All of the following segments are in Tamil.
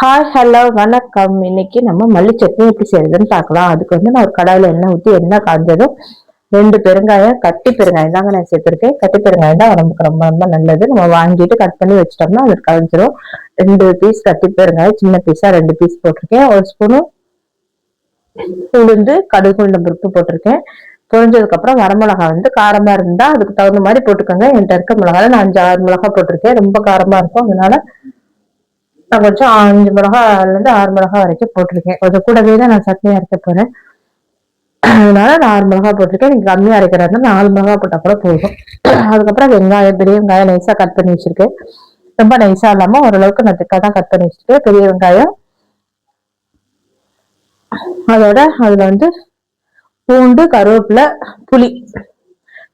ஹாய் ஹலோ வணக்கம். இன்னைக்கு நம்ம மல்லி சட்னி எப்படி செய்யறதுன்னு பார்க்கலாம். அதுக்கு வந்து நான் ஒரு கடாயில் எண்ணெய் ஊற்றி எண்ணெய் காஞ்சதும் ரெண்டு பெருங்காயம் கட்டி பெருங்காயம் தாங்க நான் சேர்த்துருக்கேன். கட்டி பெருங்காயம் தான் உடம்புக்கு ரொம்ப ரொம்ப நல்லது. நம்ம வாங்கிட்டு கட் பண்ணி வச்சிட்டோம்னா அது கரைஞ்சிரும். ரெண்டு பீஸ் கட்டி பெருங்காயம் சின்ன பீஸா ரெண்டு பீஸ் போட்டிருக்கேன். ஒரு ஸ்பூனும் உளுந்து கடுகு உளுந்த பருப்பு போட்டிருக்கேன். பொரிஞ்சதுக்கு அப்புறம் வரமிளகா வந்து காரமா இருந்தா அதுக்கு தகுந்த மாதிரி போட்டுக்கோங்க. என்கிட்ட இருக்க மிளகால நான் அஞ்சு ஆறு மிளகா போட்டிருக்கேன். ரொம்ப காரமா இருக்கும். அதனால நான் கொஞ்சம் அஞ்சு மிளகாலேருந்து ஆறு மிளகா வரைக்கும் போட்டிருக்கேன். கொஞ்சம் கூடவே தான் நான் சட்னி அரைக்க போகிறேன் அதனால நான் ஆறு மிளகா போட்டிருக்கேன். நீங்கள் கம்மியாக அரைக்கிறதா நாலு மிளகா போட்டால் கூட போதும். அதுக்கப்புறம் வெங்காயம் பெரிய வெங்காயம் நைஸா கட் பண்ணி வச்சிருக்கேன். ரொம்ப நைஸாக இல்லாம ஓரளவுக்கு நான் திக்காக தான் கட் பண்ணி வச்சிருக்கேன். பெரிய வெங்காயம். அதோட அதில் வந்து பூண்டு கருவேப்பிலை புளி.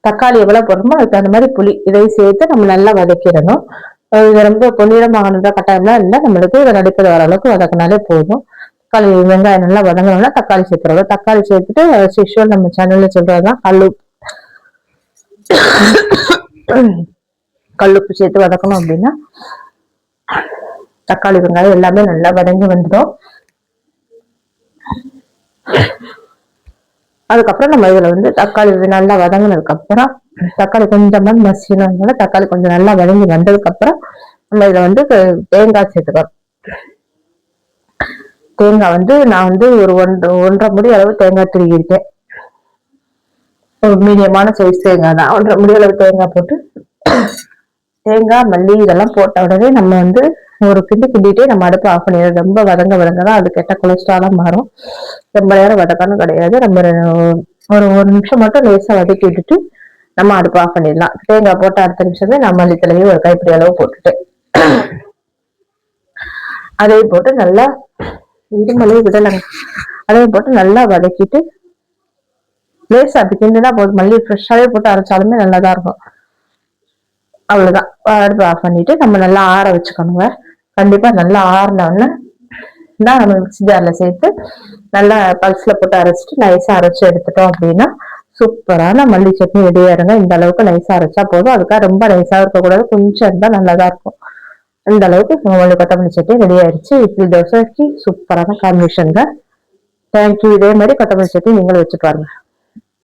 தக்காளி எவ்வளவு போடுறோமோ அதுக்கு தகுந்த மாதிரி புளி. இதையும் சேர்த்து நம்ம நல்லா வதக்கிடணும். இது ரொம்ப பொன்னிறமாகணுன்ற கட்டாயம்லாம் இல்லை. நம்மளுக்கு இதை நடுக்கிற வர அளவுக்கு வதக்கினாலே போதும். தக்காளி வெங்காயம் நல்லா வதங்கணும்னா தக்காளி சேர்த்துறோம் தக்காளி சேர்த்துட்டு சிஷுவல் நம்ம சேனல்ல சொல்றதுதான் கல்லு. கல்லுப்பு சேர்த்து வதக்கணும் அப்படின்னா தக்காளி வெங்காயம் எல்லாமே நல்லா வதங்கி வந்துடும். அதுக்கப்புறம் நம்ம இதுல வந்து தக்காளி நல்லா வதங்கினதுக்கு அப்புறம் தக்காளி கொஞ்சமா மசினால தக்காளி கொஞ்சம் நல்லா வதங்கி வந்ததுக்கு அப்புறம் நம்ம இதுல வந்து தேங்காய் சேர்த்துக்கிறோம் தேங்காய் வந்து நான் வந்து ஒரு ஒன்று ஒன்றரை முடி அளவு தேங்காய் திருகியிருக்கேன். ஒரு மீடியமான சைஸ் தேங்காய் தான். ஒன்றரை முடி அளவு தேங்காய் போட்டு தேங்காய் மல்லி இதெல்லாம் போட்ட உடனே நம்ம வந்து ஒரு கிண்டி கிண்டிட்டே நம்ம அடுப்பு ஆஃப் பண்ணிடுறோம் ரொம்ப வதங்க வதங்க தான் அது கெட்ட கொலஸ்ட்ராலாக மாறும். ரொம்ப நேரம் வதக்கணும் கிடையாது. நம்ம ஒரு ஒரு நிமிஷம் மட்டும் லேசாக வதக்கி விட்டுட்டு நம்ம அடுப்பு ஆஃப் பண்ணிடலாம். தேங்காய் போட்டு அடுத்த நிமிஷமே நான் மல்லித்தலையும் ஒரு கைப்பிடி அளவு போட்டுட்டு. அதையும் போட்டு நல்லா இடுமலையும் விடலைங்க. அதையும் போட்டு நல்லா வதக்கிட்டு லேசா அப்படி கிண்டுனா போதும். மல்லி ஃப்ரெஷ்ஷாவே போட்டு அரைச்சாலுமே நல்லா தான் இருக்கும். அவ்வளவுதான். அடுப்பு ஆஃப் பண்ணிட்டு நம்ம நல்லா ஆற வச்சுக்கணுங்க. கண்டிப்பா நல்லா ஆறினோடனே தான் நம்ம மிக்சி ஜாரில் சேர்த்து நல்லா பல்ஸ்ல போட்டு அரைச்சிட்டு நைஸாக அரைச்சி எடுத்துட்டோம் அப்படின்னா சூப்பரான மல்லி சட்னி ரெடியா இருங்க. இந்த அளவுக்கு நைஸாக அரைச்சா போதும். அதுக்காக ரொம்ப நைஸாக இருக்கக்கூடாது. கொஞ்சம் இருந்தால் நல்லாதான் இருக்கும். இந்த அளவுக்கு மல்லி கொத்தமல்லி சட்னி ரெடி ஆயிடுச்சு. இட்லி தோசைக்கு சூப்பரான காம்பினேஷன் தான் தேங்க்யூ இதே மாதிரி கொத்தமல்லி சட்னி நீங்களும் வச்சு பாருங்க